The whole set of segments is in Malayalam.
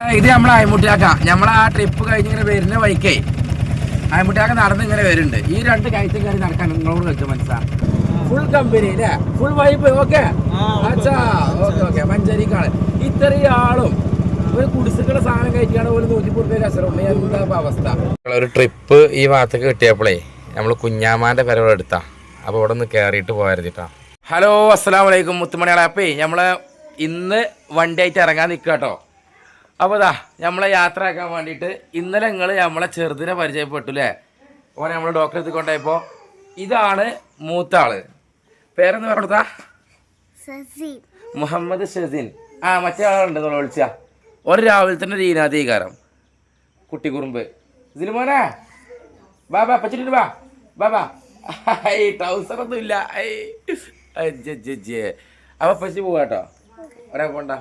ഇത് നമ്മളെ അയമുട്ടിയാക്ക നമ്മളെ ആ ട്രിപ്പ് കഴിഞ്ഞ് ഇങ്ങനെ വരുന്ന വഴിക്കേ. അയമുട്ടിയാക്ക നടന്ന് ഇങ്ങനെ വരുന്നുണ്ട്. ഈ രണ്ട് കയറ്റും കയറി നടക്കാൻ നിങ്ങളോട് വെച്ചു മനസ്സാ ഫുൾ കമ്പനി അല്ലേ ഫുൾ വൈബ് ഓക്കെ അച്ഛാ ഓക്കെ ഓക്കെ മഞ്ചേരിക്കാണ്. ഇത്രയും ആളും ഒരു കുടിസുകളുടെ സാധനം ഒരു അവസ്ഥ? ഒരു ട്രിപ്പ് ഈ ഭാഗത്തേക്ക് കിട്ടിയപ്പോഴേ നമ്മൾ കുഞ്ഞാമാന്റെ പെരവിടെ എടുത്താ. അപ്പോൾ ഇവിടെ നിന്ന് കയറിയിട്ട് പോയായിരുന്നിട്ടാ ഹലോ അസ്സാം വലൈക്കും മുത്തുമണിയാളെ അപ്പേ നമ്മളെ ഇന്ന് വണ്ടി ആയിട്ട് ഇറങ്ങാൻ നിൽക്കുക കേട്ടോ അപ്പോൾ ഇതാ നമ്മളെ യാത്ര ആക്കാൻ വേണ്ടിയിട്ട് ഇന്നലെ നിങ്ങൾ നമ്മളെ ചെറുതിനെ പരിചയപ്പെട്ടു അല്ലേ ഓനെ നമ്മൾ ഡോക്ടറെ അടുത്ത് കൊണ്ടുപോയപ്പോൾ ഇതാണ് മൂത്ത ആൾ പേരെന്ന് പറഞ്ഞാ മുഹമ്മദ് ഷെസിൻ ആ മറ്റേ ആളുണ്ട് നമ്മൾ വിളിച്ച. ഒരു രാവിലെ തന്നെ ദീനാധികാരം കുട്ടി കുറുമ്പ്. ഇതിൽ മോനെ? ബാ ബാ പച്ചിട്ട് ബാ ബാ ബാ ഐ ട്രൗസറൊന്നും ഇല്ല. ഐ അജ്ജേ അപ്പൊ പച്ചി പോവാട്ടോ ഒരാ കൊണ്ട.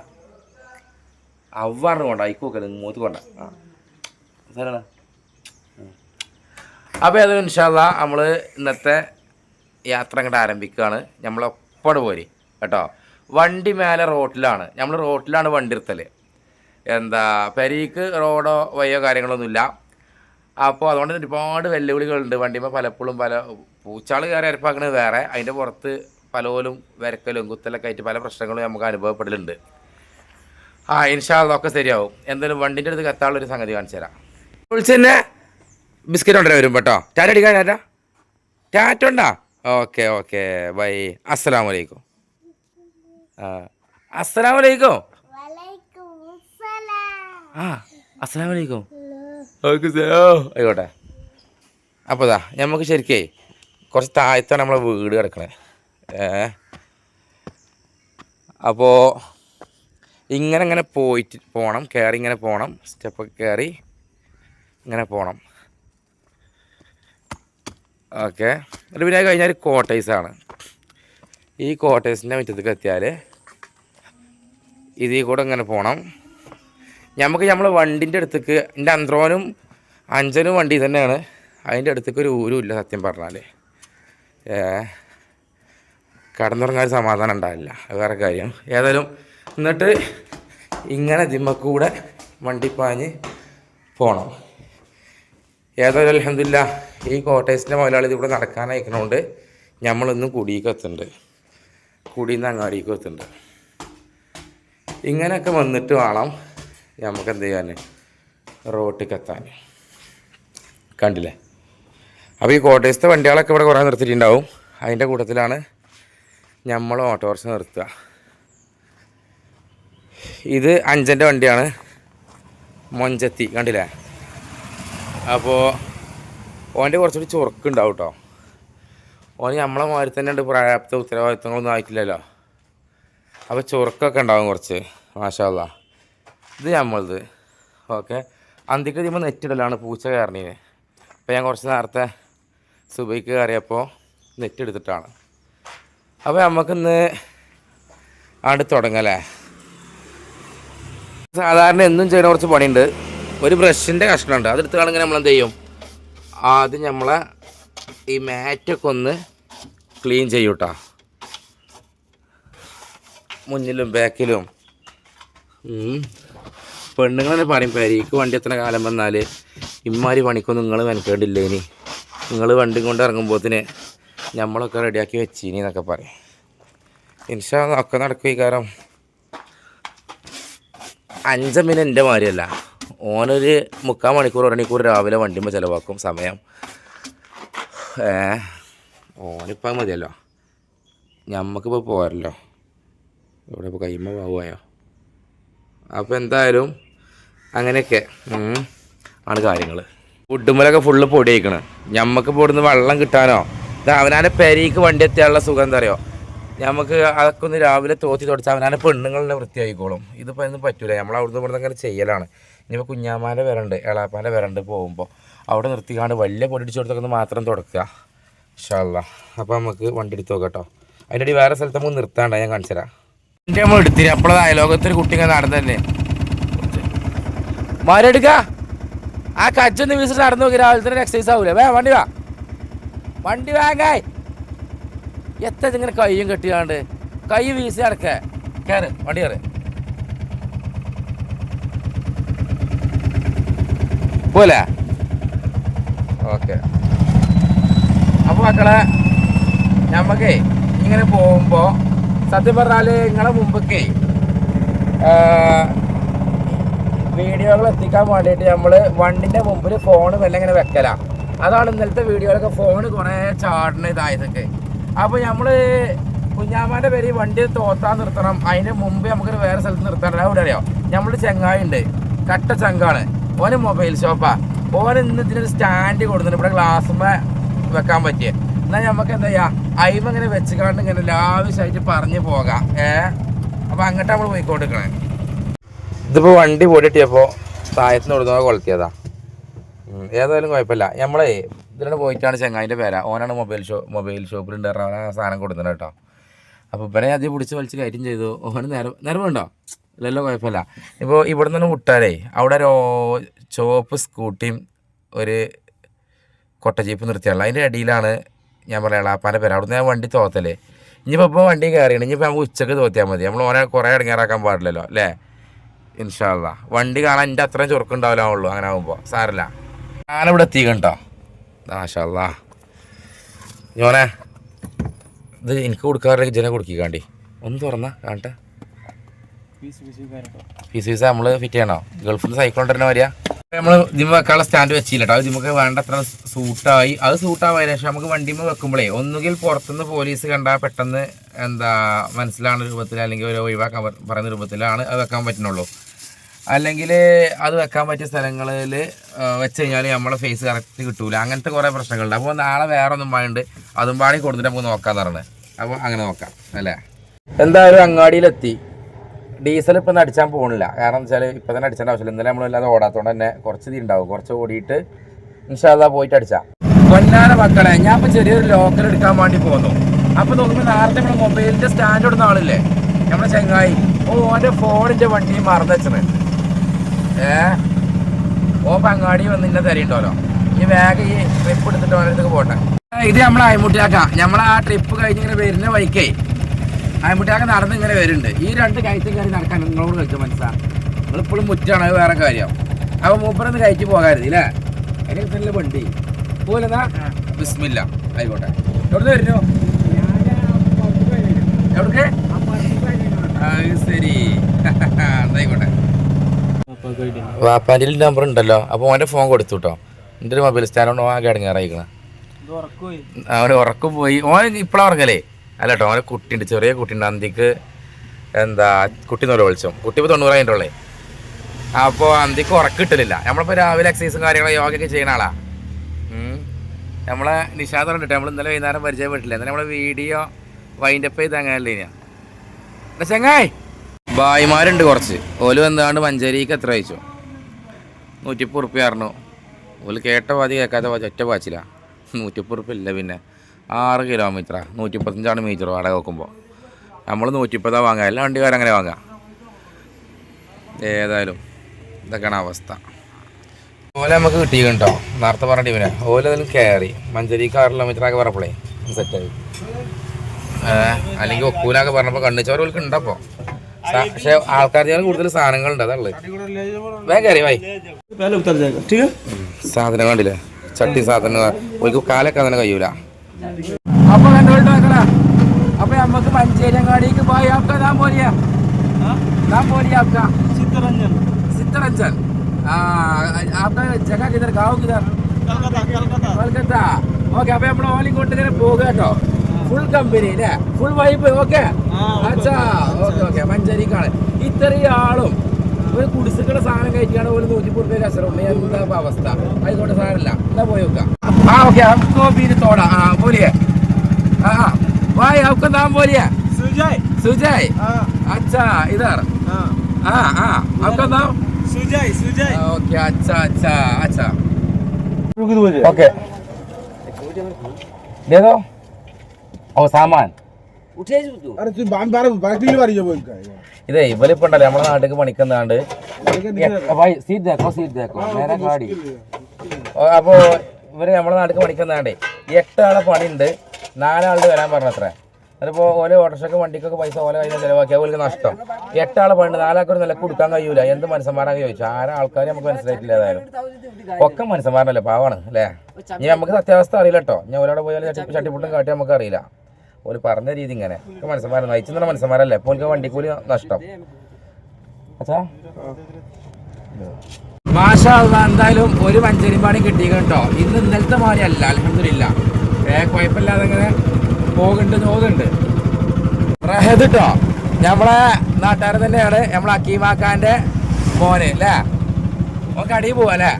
അവ്വാറിന് കൊണ്ട ഐക്കോക്കെ മൂത്ത് കൊണ്ട ആ. സാറാണ് അപ്പോൾ അത് ഇൻഷാല്ല നമ്മൾ ഇന്നത്തെ യാത്ര അങ്ങോട്ട് ആരംഭിക്കുകയാണ് നമ്മളൊപ്പോടെ പോരി കേട്ടോ. വണ്ടി മേലെ റോട്ടിലാണ്. നമ്മൾ റോട്ടിലാണ് വണ്ടി എടുത്തൽ എന്താ പെരീക്ക് റോഡോ വഴിയോ കാര്യങ്ങളൊന്നുമില്ല. അപ്പോൾ അതുകൊണ്ട് ഒരുപാട് വെല്ലുവിളികളുണ്ട്. വണ്ടിമേ പലപ്പോഴും പല പൂച്ചാൾ കയറി അരപ്പാക്കണത് വേറെ. അതിന്റെ പുറത്ത് പലപോലും വരക്കലും കുത്തലൊക്കെ ആയിട്ട് പല പ്രശ്നങ്ങളും നമുക്ക് അനുഭവപ്പെടലുണ്ട്. ആ ഇൻഷാ അതൊക്കെ ശരിയാവും. എന്തായാലും വണ്ടിന്റെ അടുത്ത് കത്താനുള്ള ഒരു സംഗതി കാണിച്ചു തരാം. വിളിച്ചെന്നെ ബിസ്ക്കറ്റ് കൊണ്ടുവരാൻ വരും കേട്ടോ. ടാറ്റ അടിക്കാൻ ടാറ്റ? ടാറ്റ ഉണ്ടാ? Okay okay. ബൈ. അസ്സലാമു അലൈക്കും. ആ അലൈക്കും. ആ അസ്സലാമു അലൈക്കും. ഓക്കെ ആയിക്കോട്ടെ. അപ്പോൾ ഇതാ നമുക്ക് ശരിക്കേ കുറച്ച് താഴത്താണ് നമ്മളെ വീട് കിടക്കണേ. ഏ? അപ്പോൾ ഇങ്ങനെ ഇങ്ങനെ പോയിട്ട് പോകണം കയറി ഇങ്ങനെ പോകണം സ്റ്റെപ്പൊക്കെ കയറി ഇങ്ങനെ പോകണം ഓക്കെ എന്നിട്ട് പിന്നെ കഴിഞ്ഞാൽ കോട്ടേഴ്സാണ് ഈ കോട്ടേഴ്സിന്റെ മുറ്റത്തേക്ക് എത്തിയാൽ ഇതിൽ കൂടെ ഇങ്ങനെ പോകണം നമുക്ക് നമ്മൾ വണ്ടിന്റെ അടുത്തേക്ക് എന്റെ അന്ത്രോനും അഞ്ചനും വണ്ടി തന്നെയാണ്. അതിന്റെ അടുത്തേക്ക് ഒരു ഊരും ഇല്ല സത്യം പറഞ്ഞാൽ. കടന്നുറങ്ങാൻ ഒരു സമാധാനം ഉണ്ടാവില്ല. വേറെ കാര്യം. ഏതായാലും എന്നിട്ട് ഇങ്ങനെ ദിമ്മക്കൂടെ വണ്ടി പാഞ്ഞ് പോകണം ഏതായാലും അലഹമില്ല ഈ കോട്ടേഴ്സിന്റെ മുതലാളി ഇവിടെ നടക്കാനയക്കണോണ്ട് നമ്മളിന്ന് കുടിയേക്ക് കുടിയിൽ നിന്ന് അങ്ങാടിക്ക് എത്തുന്നുണ്ട് ഇങ്ങനെയൊക്കെ വന്നിട്ട് വേണം നമുക്ക് എന്ത് ചെയ്യാൻ റോട്ടിൽ എത്താൻ. കണ്ടില്ലേ? അപ്പോൾ ഈ കോട്ടയത്തെ വണ്ടികളൊക്കെ ഇവിടെ കുറേ നിർത്തിയിട്ടുണ്ടാവും. അതിന്റെ കൂട്ടത്തിലാണ് നമ്മൾ ഓട്ടോറിക്ഷ നിർത്തുക. ഇത് അഞ്ചന്റെ വണ്ടിയാണ്. മൊഞ്ചത്തി കണ്ടില്ലേ? അപ്പോൾ ഓന്റെ കുറച്ചുകൂടി ചൊറുക്കുണ്ടാവും കേട്ടോ ഓന് നമ്മളെ മാതിരി തന്നെ ഉണ്ട് പ്രാപ്ത ഉത്തരവാദിത്തങ്ങളൊന്നും ആയിട്ടില്ലല്ലോ. അപ്പോൾ ചൊറുക്കൊക്കെ ഉണ്ടാവും കുറച്ച് മാഷാല്ല ഇത് നമ്മളത് ഓക്കെ. അന്തിക്ക് ചെയ്യുമ്പോൾ നെറ്റിടലാണ് പൂച്ച കയറണീന്. അപ്പോൾ ഞാൻ കുറച്ച് നേരത്തെ സുബൈക്ക് കയറിയപ്പോൾ നെറ്റ് എടുത്തിട്ടാണ്. അപ്പോൾ നമുക്കിന്ന് അവിടെ തുടങ്ങല്ലേ? സാധാരണ എന്നും ചെയ്യുന്ന കുറച്ച് പണിയുണ്ട്. ഒരു ബ്രഷിന്റെ കഷ്ണമുണ്ട്. അതെടുത്ത് കാണെങ്കിൽ നമ്മൾ എന്ത് ചെയ്യും? ആദ്യം നമ്മളെ ഈ മാറ്റൊക്കെ ഒന്ന് ക്ലീൻ ചെയ്യൂ കേട്ടോ മുന്നിലും ബാക്കിലും. പെണ്ണുങ്ങളെ പറയും പെരീക്ക് വണ്ടി എത്ര കാലം വന്നാൽ ഇമ്മാരി പണിക്കൊന്നും നിങ്ങൾ മെനക്കേണ്ടില്ല ഇനി? നിങ്ങൾ വണ്ടി കൊണ്ട് തന്നെ നമ്മളൊക്കെ റെഡിയാക്കി വെച്ചീനി എന്നൊക്കെ പറയും. ഇൻഷാ ഒക്കെ നടക്കും ഈ കാരം മിനിറ്റ് എന്റെ മാതിരിയല്ല. ഓനൊരു മുക്കാൽ മണിക്കൂർ ഒരു മണിക്കൂർ രാവിലെ വണ്ടിമ്പോൾ ചിലവാക്കും സമയം. ഏ ഓനിപ്പോൾ മതിയല്ലോ. ഞമ്മക്കിപ്പോൾ പോരല്ലോ. ഇവിടെ ഇപ്പോൾ കൈമ പോവുകയോ അപ്പോൾ എന്തായാലും അങ്ങനെയൊക്കെ ആണ് കാര്യങ്ങൾ ഫുഡുമ്മലൊക്കെ ഫുള്ള് പൊടി വയ്ക്കണം ഞമ്മക്ക് ഇപ്പോൾ ഇവിടുന്ന് വെള്ളം കിട്ടാനോ? ഇത് അവനാന്റെ പെരീക്ക് വണ്ടി എത്തിയാനുള്ള സുഖം എന്താ അറിയോ? നമുക്ക് അതൊക്കെ ഒന്ന് രാവിലെ തോത്തി തുടച്ച് അവനാണ് പെണ്ണുങ്ങളെ വൃത്തിയായിക്കോളും. ഇതിപ്പോൾ ഒന്നും പറ്റൂല. നമ്മൾ അവിടുന്ന് ഇവിടുന്ന് അങ്ങനെ ചെയ്യലാണ്. ഇനിയിപ്പോൾ കുഞ്ഞാമാന്റെ വരണ്ട് എളാപ്പാന്റെ വരണ്ട് പോകുമ്പോൾ അവിടെ നിർത്തിക്കാണ്ട് വലിയ പൊടി അടിച്ചു കൊടുത്തൊക്കെ മാത്രം തുടക്കുക ഇൻഷാല്ല അപ്പോൾ നമുക്ക് വണ്ടി എടുത്ത് നോക്കാം കേട്ടോ അതിന്റെ അടി വേറെ സ്ഥലത്ത് നമുക്ക് നിർത്താണ്ട ഞാൻ കാണിച്ചു തരാം. എന്റെ നമ്മൾ എടുത്തില്ല. അപ്പോഴത് അയലോകത്തൊരു കുട്ടി ഇങ്ങനെ നടന്നല്ലേ മാരെടുക്ക. ആ കച്ചൊന്ന് വിളിച്ചിട്ട് നടന്നു നോക്കി. രാവിലെ തന്നെ എക്സസൈസ് ആവൂലേ. വേ വണ്ടി വാ. വണ്ടി വാങ്ങായി എത്ര ഇങ്ങനെ കൈയും കെട്ടിയാണ്ട്? കൈ വീസി അടക്കേ കയറ് വണ്ടി കയറ് പോലെ ഓക്കെ. അപ്പോൾ മക്കളെ നമുക്കേ ഇങ്ങനെ പോകുമ്പോൾ സത്യം പറഞ്ഞാൽ നിങ്ങളെ മുമ്പൊക്കെ വീഡിയോകൾ എത്തിക്കാൻ വേണ്ടിയിട്ട് നമ്മൾ വണ്ടിന്റെ മുമ്പിൽ ഫോൺ വല്ല ഇങ്ങനെ വെക്കലാം. അതാണ് ഇന്നലത്തെ വീഡിയോയിലൊക്കെ ഫോൺ കുറേ ചാടണ ഇതായതൊക്കെ. അപ്പോൾ നമ്മൾ കുഞ്ഞാമാന്റെ പേര് വണ്ടി തോത്താൻ നിർത്തണം. അതിന് മുമ്പ് നമുക്ക് വേറെ സ്ഥലത്ത് നിർത്താനുള്ള അവിടെ അറിയാം? നമ്മൾ ചങ്ങായി ഉണ്ട് കട്ട ചങ്കാണ് ഓന് മൊബൈൽ ഷോപ്പാ ഓൻ ഇന്ന് ഇതിനൊരു സ്റ്റാൻഡ് കൊടുക്കുന്നുണ്ട് ഇവിടെ ഗ്ലാസ്മേ വെക്കാൻ പറ്റിയ. എന്നാൽ നമുക്ക് എന്താ ചെയ്യാ? അയിമ ഇങ്ങനെ വെച്ച് കണ്ട് ഇങ്ങനെ ലാവശ്യമായിട്ട് പറഞ്ഞു പോകാം. ഏ? അപ്പൊ അങ്ങോട്ട് നമ്മൾ പോയിക്കൊണ്ടിരിക്കണേ. ഇതിപ്പോ വണ്ടി പൊടിയിട്ടിയപ്പോ താഴത്തുനിന്ന് കൊടുക്കുന്ന കൊളുത്തിയതാ. ഏതായാലും കുഴപ്പമില്ല. നമ്മളേ ഇതിലാണ് പോയിട്ടാണ് ചെങ്ങായിന്റെ പേര. ഓനാണ് മൊബൈൽ ഷോ മൊബൈൽ ഷോപ്പിലുണ്ട് ഉണ്ടായിരുന്ന. അവനാണ് സാധനം കൊടുക്കുന്നത് കേട്ടോ. അപ്പോൾ ഇവനെ ആദ്യം പിടിച്ച് വലിച്ച് കയറ്റം ചെയ്തു. ഓന് നേരം നേരമുണ്ടോ ഇല്ലല്ലോ കുഴപ്പമില്ല. ഇപ്പോൾ ഇവിടെ നിന്ന് വിട്ടാലേ അവിടെ ഒരു ചുവപ്പ് സ്കൂട്ടിയും ഒരു കൊട്ട ജീപ്പ് നിർത്തിയുള്ള അതിന്റെ അടിയിലാണ് ഞാൻ പറയാം എളാപ്പാന്റെ പേര്. അവിടുന്ന് ഞാൻ വണ്ടി തോത്തല്ലേ ഇനിയിപ്പോൾ ഇപ്പോൾ വണ്ടി കയറിയാണ്. ഇനിയിപ്പോൾ നമുക്ക് ഉച്ചയ്ക്ക് തോത്തിയാൽ മതി. നമ്മൾ ഓനെ കുറേ ഇടങ്ങേറാക്കാൻ പാടില്ലല്ലോ അല്ലേ? ഇൻഷാല്ല വണ്ടി കാണാൻ എന്റെ അത്രയും ചുരുക്കുണ്ടാവില്ല ഉള്ളൂ അങ്ങനെ ആകുമ്പോൾ സാരല്ല ഞാനിവിടെ എത്തിക്കണ്ടോ മാഷല്ല ഞാനെ ഇത് എനിക്ക് കൊടുക്കാറില്ല ജന കൊടുക്കിക്കാണ്ടി. ഒന്ന് തുറന്നാ കാണട്ടെ. പീസ് പീസ് നമ്മൾ ഫിറ്റ് ചെയ്യണോ? ഗൾഫിൽ നിന്ന് സൈക്കിൾ കൊണ്ടുവരുന്ന വരിക നമ്മൾ ഇതിമ വെക്കാനുള്ള സ്റ്റാൻഡ് വെച്ചില്ല കേട്ടോ അത് നമുക്ക് വേണ്ടത്ര സൂട്ടായി. അത് സൂട്ടാവാതിന് ശേഷം നമുക്ക് വണ്ടിമ വെക്കുമ്പോഴേ ഒന്നുകിൽ പുറത്തുനിന്ന് പോലീസ് കണ്ടാൽ പെട്ടെന്ന് എന്താ മനസ്സിലാണ് രൂപത്തിൽ അല്ലെങ്കിൽ ഒരു ഒഴിവാക്കാൻ പറയുന്ന രൂപത്തിലാണ് അത് വെക്കാൻ പറ്റുന്നുള്ളൂ. അല്ലെങ്കിൽ അത് വെക്കാൻ പറ്റിയ സ്ഥലങ്ങളിൽ വെച്ച് കഴിഞ്ഞാൽ നമ്മളെ ഫേസ് കറക്റ്റ് കിട്ടൂല. അങ്ങനത്തെ കുറേ പ്രശ്നങ്ങളുണ്ട്. അപ്പോൾ നാളെ വേറെ ഒന്നും പാടുണ്ട് അതും പാടി കൊടുത്തിട്ട് നമുക്ക് നോക്കാന്ന് പറഞ്ഞത് അപ്പോൾ അങ്ങനെ നോക്കാം അല്ലേ? എന്തായാലും അങ്ങാടിയിലെത്തി. ഡീസൽ ഇപ്പം അടിച്ചാൻ പോകണില്ല കാരണം വെച്ചാൽ ഇപ്പം തന്നെ അടിച്ചേണ്ട ആവശ്യമില്ല. ഇന്നലെ നമ്മളല്ലാതെ ഓടാത്തതുകൊണ്ട് തന്നെ കുറച്ച് തീ ഉണ്ടാവും കുറച്ച് ഓടിയിട്ട് ഇൻഷാല്ലാ പോയിട്ട് അടിച്ചാൽ പൊന്നാന മക്കളെ ഞാൻ ഇപ്പം ചെറിയൊരു ലോക്കൽ എടുക്കാൻ വേണ്ടി പോന്നു. അപ്പോൾ നോക്കുമ്പോൾ നേരത്തെ നമ്മുടെ മൊബൈലിന്റെ സ്റ്റാൻഡ് ഇടുന്ന ആളില്ലേ? നമ്മുടെ ചെങ്ങായി. ഓ ഓന്റെ ഫോണിന്റെ വണ്ടി മറന്നു വെച്ചത് ഏ? ഓ അങ്ങാടി വന്ന് ഇന്നെ തരയുണ്ടല്ലോ ഈ വേഗം ഈ ട്രിപ്പ് എടുത്തിട്ട് ഓരോരുത്തർക്ക് പോട്ടെ. ഇത് നമ്മൾ അയമുട്ടിയാക്ക. നമ്മൾ ആ ട്രിപ്പ് കഴിഞ്ഞ് ഇങ്ങനെ വരുന്ന വഴിക്കേ അയമുട്ടിയാക്ക നടന്ന് ഇങ്ങനെ വരുന്നുണ്ട്. ഈ രണ്ട് കയറ്റും കയറി നടക്കാൻ നിങ്ങളോട് കഴിച്ചു മനസ്സാ. നിങ്ങളിപ്പോഴും മുറ്റാണ് അത് വേറെ കാര്യം. അപ്പൊ മൂപ്പറൊന്ന് കയറ്റി പോകാരുത് ഇല്ലേ? അതിന് നല്ല വണ്ടി. പോലെന്നാ ബിസ്മില്ല. ആയിക്കോട്ടെ. എവിടെ വരുന്നു? എവിടേക്ക്? വാപ്പാന്റെ നമ്പർ ഉണ്ടല്ലോ. അപ്പോൾ ഓന്റെ ഫോൺ കൊടുത്തു കേട്ടോ എന്റെ ഒരു മൊബൈൽ സ്റ്റാൻഡ് ആകെ അറിയിക്കണം അവന് ഉറക്കം പോയി. ഓൻ ഇപ്പോഴാണ് ഉറങ്ങലേ. അല്ല കേട്ടോ അവനെ കുട്ടിയുണ്ട് ചെറിയ കുട്ടിയുണ്ട് അന്തിക്ക് എന്താ കുട്ടി നോല വിളിച്ചോ. കുട്ടി ഇപ്പോൾ തൊണ്ണൂറ് കഴിഞ്ഞിട്ടുള്ളേ അപ്പോൾ അന്തിക്ക് ഉറക്കം കിട്ടലില്ല. നമ്മളിപ്പോൾ രാവിലെ എക്സസൈസും കാര്യങ്ങളും യോഗയൊക്കെ ചെയ്യുന്ന ആളാ. നമ്മളെ നിഷാദ് കണ്ടിട്ട് നമ്മൾ ഇന്നലെ വൈകുന്നേരം പരിചയപ്പെട്ടില്ല എന്നാൽ നമ്മളെ വീഡിയോ വൈൻഡപ്പ് ചെയ്ത് അങ്ങനെയല്ലേ ഞാൻ ചങ്ങായി! ബായിമാരുണ്ട് കുറച്ച്. ഓൽ വന്നാണ്ട് മഞ്ചേരിക്ക് എത്ര അയച്ചു? നൂറ്റിപ്പത് ഉറുപ്പ്യ പറഞ്ഞു. ഓൽ കേട്ട പാതി കേൾക്കാത്ത പാതി ഒറ്റ പാച്ചില്ല നൂറ്റിപ്പത് ഉറുപ്പ്യ ഇല്ല പിന്നെ. ആറ് കിലോമീറ്ററാ നൂറ്റിപ്പത്തഞ്ചാണ് മീറ്റർ വാടക നോക്കുമ്പോൾ നമ്മൾ നൂറ്റിപ്പതാണ് വാങ്ങുക എല്ലാ വണ്ടിക്കാരും അങ്ങനെ വാങ്ങാം. ഏതായാലും ഇതൊക്കെയാണ് അവസ്ഥ. ഓല നമുക്ക് കിട്ടിയിട്ടുണ്ടോ നേരത്തെ പറഞ്ഞ ടീമിനെ ഓല അതിൽ കയറി മഞ്ചേരിക്ക് ആറ് കിലോമീറ്റർ ഒക്കെ പറഞ്ഞപ്പോഴേ സെറ്റായി അല്ലെങ്കിൽ ഒക്കൂനൊക്കെ പറഞ്ഞപ്പോൾ കണ്ണിച്ചവർ ഓൽക്ക് ഉണ്ടപ്പോ. പക്ഷെ ആൾക്കാർ കൂടുതൽ സാധനങ്ങളുണ്ട് അതല്ലേ? വേഗം സാധനം കണ്ടില്ലേ? ചട്ടി സാധനങ്ങൾ ഒരു കാലൊക്കെ അങ്ങനെ കഴിയൂല. അപ്പൊ കണ്ടോട്ടോ അപ്പൊ നമ്മക്ക് പഞ്ചേരിയങ്ങാടിക്ക് പോയി ആപ്ക താൻ പോരിയാ. താൻ ജഗ കിതർ ഗാവ് കിതർ കൊൽക്കത്ത ഓക്കെ അപ്പൊ നമ്മൾ ഓലിങ്ങോട്ട് ഇങ്ങനെ പോകുക കേട്ടോ. ഫുൾ കമ്പനി അല്ലേ ഫുൾ വൈബ് ഓക്കെ അച്ഛാ ഓക്കെ ഓക്കെ മഞ്ചേരിക്കാണ്. ഇത്രയും ആളും ഒരു കുടിസുകളുടെ സാധനം കഴിക്കുകയാണ് ഒരു നൂറ്റിപ്പൂർ രൂപ രസമുണ്ട് എന്താ അവസ്ഥ? ആയിക്കോട്ടെ സാധനമില്ല എന്നാ പോയി നോക്കാം ആ ഓക്കെ അവക്കോ പിന്നെ തോടാ. ആ പോലിയെ. ആ വായ് അവക്ക് നാം പോലിയെ? സുജയ്. സുജയ്. അച്ഛാ ഇതാർ. ആ. ആ അവക്ക് നാം സുജയ് സുജയ്. ഓക്കെ അച്ഛാ അച്ഛാ അച്ഛാ. ഓക്കെ देखो ഓ സാമാൻ. ഇതേ വലിപ്പുണ്ടല്ലേ നമ്മളെ നാട്ടിലേക്ക് പണിക്കുന്നാണ്ട്. സീറ്റ് തേക്കോ സീറ്റ് തേക്കോ നേരെ കാടി അപ്പോ ഇവർ നമ്മളെ നാട്ടിലേക്ക് പണിക്കുന്നാണ്ടേ. എട്ടാളെ പണിയുണ്ട്. നാലാളുടെ വരാൻ പറഞ്ഞത്രേ. അതിപ്പോ ഓല ഓട്ടോഷൊക്കെ വണ്ടിക്കൊക്കെ പൈസ ഓല കയ്യിൽ ചിലവാക്കിയാൽ ഓലക്ക് നഷ്ടം. എട്ടാളെ പണ്ട് നാലാൾക്കൊരു നിലയ്ക്ക് കൊടുക്കാൻ കഴിയൂല. എന്ത് മനസ്സന്മാരാണ് ചോദിച്ചു. ആരാ ആൾക്കാരെ നമുക്ക് മനസ്സിലായിട്ടില്ല ഏതായാലും. ഒക്കെ മനസ്സന്മാരല്ലേ? പാവാണ് അല്ലേ? ഇനി നമുക്ക് സത്യാവസ്ഥ അറിയില്ല കേട്ടോ ഞാൻ ഒരാളെ പോയാൽ ചട്ടിപ്പുട്ടും കാട്ടി നമുക്ക് അറിയില്ല ഓൽ പറഞ്ഞ രീതി ഇങ്ങനെ. മനസ്സന്മാരെ നയിച്ചു നയിച്ചു മനുഷ്യന്മാരല്ലേ? ഇപ്പോൾ ഓൽക്ക് വണ്ടിക്കൂലി നഷ്ടം. അച്ഛാ? മാഷാ അള്ളാ, എന്തായാലും ഒരു മഞ്ചേരി പാണി കിട്ടിയ കേട്ടോ. ഇന്ന് ഇന്നലത്തെ മാറി അല്ല അലഹമില്ല ഏ കുഴപ്പമില്ലാതെ ഇങ്ങനെ പോകുന്നുണ്ട് നോക്കുന്നുണ്ട് റഹദ് കേട്ടോ നമ്മളെ നാട്ടുകാരൻ തന്നെയാണ് നമ്മളെ അക്കീമാക്കാന്റെ മോന് അല്ലേ? ഓക്കെ അടിയിൽ പോവാ അല്ലേ?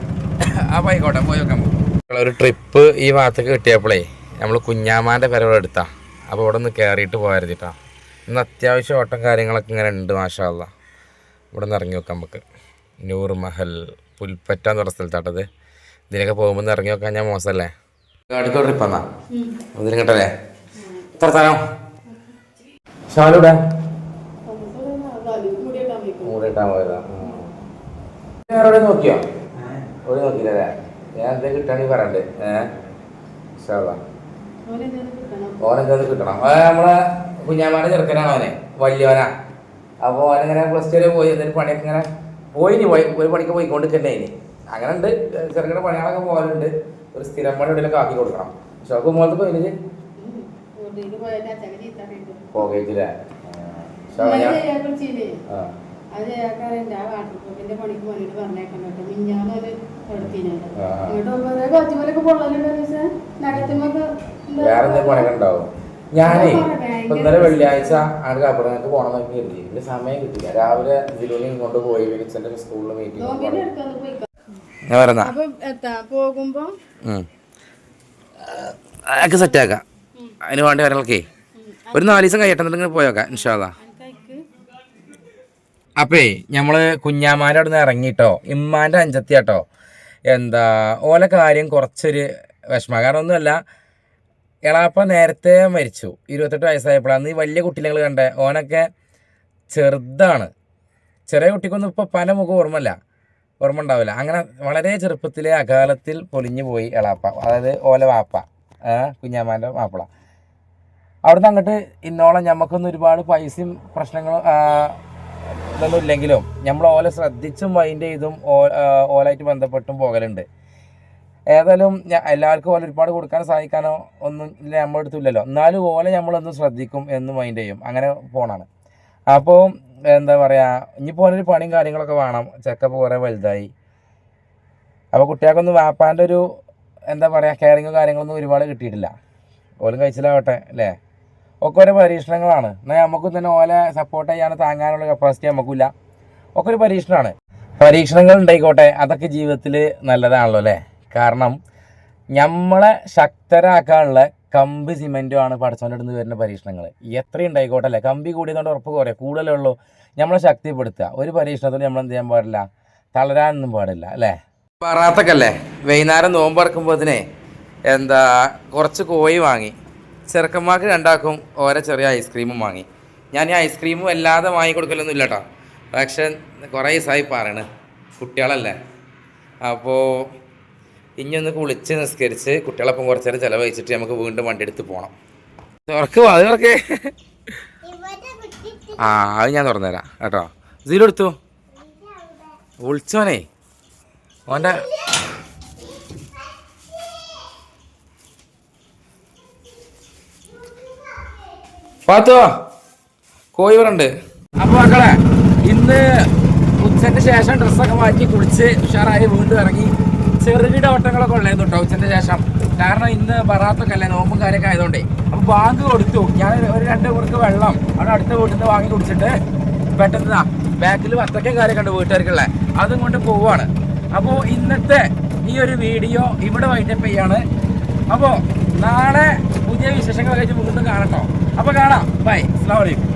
അപ്പൊ ആയിക്കോട്ടെ പോയി നോക്കാൻ പോകും ഒരു ട്രിപ്പ് ഈ ഭാഗത്തേക്ക് കിട്ടിയപ്പോഴേ നമ്മൾ കുഞ്ഞാമാന്റെ പെരവിടെ എടുത്താ അപ്പോൾ ഇവിടെ നിന്ന് കയറിയിട്ട് പോയായിരുന്നിട്ടാ ഇന്ന് അത്യാവശ്യം ഓട്ടം കാര്യങ്ങളൊക്കെ ഇങ്ങനെ ഉണ്ട് മാഷാല്ല ഇവിടെ നിന്ന് ഇറങ്ങി നോക്കാം നമുക്ക്. നൂർ മഹൽ പുൽപ്പറ്റ എന്ന് പറഞ്ഞ സ്ഥലത്താട്ടത് ഇതിനൊക്കെ പോകുമ്പോൾ ഇറങ്ങി നോക്കാൻ ഞാൻ മോശമല്ലേ അടുത്ത ട്രിപ്പ് എന്നാ ഇതിന് കേട്ടല്ലേ? എത്ര സ്ഥലം? ഷാലൂടെ നോക്കിയോ? ഒരു നോക്കിയില്ലേ ഞാൻ എന്തെങ്കിലും കിട്ടാണെങ്കിൽ പറയണ്ടേ? ഏഹ് ഷാള ഓനെന്താ കിട്ടണം. അതായത് നമ്മളെ കുഞ്ഞാമാരുടെ ചെറുക്കനാണ് അവനെ. വലിയവനാ അപ്പോൾ അവനിങ്ങനെ പ്ലസ് ടു വരെ പോയി. എന്നിട്ട് പണിയൊക്കെ ഇങ്ങനെ പോയിനി. പോയി ഒരു പണിക്ക് പോയിക്കൊണ്ടിരിക്കണ്ടേ ഇനി. അങ്ങനെ ഉണ്ട്. ചെറുകിട പണികളൊക്കെ പോകാനുണ്ട് ഒരു സ്ഥിരം പണി എവിടെയൊക്കെ ആക്കി കൊടുക്കണം. ഷോക്ക് മോളത്ത് പോയില്ലേ പോകേറ്റില്ലേ ആ അത് പണിക്ക് കേട്ടോ. ഇങ്ങോട്ട് വേറെ എന്തെങ്കിലും ഞാനേ ഇപ്പൊ ഇന്നലെ വെള്ളിയാഴ്ച ആണ് കാപ്പടങ്ങൾക്ക് പോകണം നോക്കി കരുതി. ഇതിന് സമയം കിട്ടില്ല രാവിലെ ജിലുവിനെ കൊണ്ട് പോയി വിളിച്ചെന്റെ സ്കൂളിൽ മീറ്റിംഗ് ഞാൻ പറഞ്ഞ പോകുമ്പോ? അതൊക്കെ സെറ്റാക്കാം അതിന് വേണ്ട കാര്യങ്ങളൊക്കെ. ഒരു നാല് ദിവസം കഴിയട്ടെ പോയോക്കാം ഇൻഷാല്ലാ അപ്പേ ഞമ്മൾ കുഞ്ഞാമാന്റെ അവിടെ നിന്ന് ഇറങ്ങിട്ടോ. ഇമ്മാന്റെ അഞ്ചത്തി കേട്ടോ എന്താ ഓല കാര്യം കുറച്ചൊരു വിഷമ. കാരണം ഒന്നുമല്ല എളാപ്പ നേരത്തെ മരിച്ചു. ഇരുപത്തെട്ട് വയസ്സായപ്പോഴാണ് ഈ വലിയ കുട്ടികൾ കണ്ടേ. ഓനൊക്കെ ചെറുതാണ്. ചെറിയ കുട്ടിക്കൊന്നും ഇപ്പോൾ പല മുഖം ഓർമ്മല്ല ഓർമ്മ ഉണ്ടാവില്ല. അങ്ങനെ വളരെ ചെറുപ്പത്തിലെ അകാലത്തിൽ പൊലിഞ്ഞു പോയി എളാപ്പ. അതായത് ഓല വാപ്പ. കുഞ്ഞാമാന്റെ മാപ്പിള. അവിടുന്ന് അങ്ങോട്ട് ഇന്നോളം ഞമ്മക്കൊന്നും ഒരുപാട് പൈസയും പ്രശ്നങ്ങളും ഇതൊന്നും ഇല്ലെങ്കിലും നമ്മൾ ഓല ശ്രദ്ധിച്ചും മൈൻഡ് ചെയ്തും ഓലായിട്ട് ബന്ധപ്പെട്ടും പോകലുണ്ട്. ഏതായാലും എല്ലാവർക്കും ഓല ഒരുപാട് കൊടുക്കാൻ സഹായിക്കാനോ ഒന്നും ഇല്ല നമ്മുടെ അടുത്തില്ലല്ലോ എന്നാലും ഓല നമ്മളൊന്നും ശ്രദ്ധിക്കും എന്ന് മൈൻഡ് ചെയ്യും. അങ്ങനെ പോണാണ്. അപ്പോൾ എന്താ പറയുക ഇനിയിപ്പോൾ ഓനൊരു പണിയും കാര്യങ്ങളൊക്കെ വേണം. ചെക്കപ്പ് കുറേ വലുതായി. അപ്പോൾ കുട്ടികൾക്കൊന്നും വാപ്പാന്റെ ഒരു എന്താ പറയുക കെയറിങ്ങും കാര്യങ്ങളൊന്നും ഒരുപാട് കിട്ടിയിട്ടില്ല. ഓലും കഴിച്ചിലാവട്ടെ അല്ലേ? ഒക്കെ ഒരു പരീക്ഷണങ്ങളാണ്. എന്നാൽ നമുക്കും തന്നെ ഓലെ സപ്പോർട്ട് ചെയ്യാൻ താങ്ങാനുള്ള കപ്പാസിറ്റി നമുക്കില്ല ഒക്കെ ഒരു പരീക്ഷണമാണ്. പരീക്ഷണങ്ങൾ ഉണ്ടായിക്കോട്ടെ അതൊക്കെ ജീവിതത്തിൽ നല്ലതാണല്ലോ അല്ലേ? കാരണം നമ്മളെ ശക്തരാക്കാനുള്ള കമ്പി സിമെന്റും ആണ് പഠിച്ചവന്റെ അടുത്ത് വരുന്ന പരീക്ഷണങ്ങൾ. എത്ര ഉണ്ടായിക്കോട്ടെ അല്ലേ? കമ്പി കൂടിയതുകൊണ്ട് ഉറപ്പ് കുറേ കൂടുതലേ ഉള്ളൂ. നമ്മളെ ശക്തിപ്പെടുത്തുക. ഒരു പരീക്ഷണത്തിന് നമ്മൾ എന്ത് ചെയ്യാൻ പാടില്ല. തളരാനൊന്നും പാടില്ല അല്ലേ? പറാത്തക്കല്ലേ വൈകുന്നേരം നോമ്പ് നോമ്പറക്കുമ്പോഴത്തിനെ എന്താ കുറച്ച് കോഴി വാങ്ങി. ചെറുക്കന്മാർക്ക് രണ്ടാക്കും ഓരോ ചെറിയ ഐസ്ക്രീമും വാങ്ങി. ഞാൻ ഈ ഐസ്ക്രീമും അല്ലാതെ വാങ്ങി കൊടുക്കലൊന്നും ഇല്ല കേട്ടോ പക്ഷെ കുറേ ദിവസമായി പറയണ്. കുട്ടികളല്ലേ. അപ്പോൾ ഇനി ഒന്ന് കുളിച്ച് നിസ്കരിച്ച് കുട്ടികളൊപ്പം കുറച്ച് നേരം ചിലവഴിച്ചിട്ട് നമുക്ക് വീണ്ടും വണ്ടി എടുത്ത് പോകണം തുറക്ക് അത് തുറക്കേ. ആ അത് ഞാൻ തുറന്നുതരാം. കേട്ടോ. ഇതിലെടുത്തു വിളിച്ചോനെ. ഓന്റെ പാത്തോ ഉണ്ട് അപ്പൊ മക്കളെ ഇന്ന് ഉച്ചന്റെ ശേഷം ഡ്രസ്സൊക്കെ മാറ്റി കുളിച്ച് ഉഷാറായി വീണ്ടും ഇറങ്ങി. ചെറുകിട ഓട്ടങ്ങളൊക്കെ ഉള്ളായിരുന്നു കേട്ടോ ഉച്ചന്റെ ശേഷം. കാരണം ഇന്ന് ബറാത്തൊക്കെ അല്ലേ നോമ്പും കാര്യമൊക്കെ ആയതുകൊണ്ടേ. അപ്പൊ ബാങ്ക് കൊടുത്തു. ഞാൻ ഒരു രണ്ട് കുറുക്ക് വെള്ളം അവിടെ അടുത്ത വീട്ടിൽ നിന്ന് വാങ്ങി കുടിച്ചിട്ട് പെട്ടെന്ന് ബാക്കിൽ വത്തക്കയും കാര്യമൊക്കെ ഉണ്ട് വീട്ടുകാർക്കുള്ള അതും കൊണ്ട് പോവാണ്. അപ്പോൾ ഇന്നത്തെ ഈ ഒരു വീഡിയോ ഇവിടെ വൈൻഡപ്പ് ചെയ്യാണ്. അപ്പോൾ നാളെ പുതിയ വിശേഷങ്ങളൊക്കെ വീണ്ടും കാണട്ടോ അപ്പോൾ കാണാം. ബൈ അസ്സാം വലൈക്കും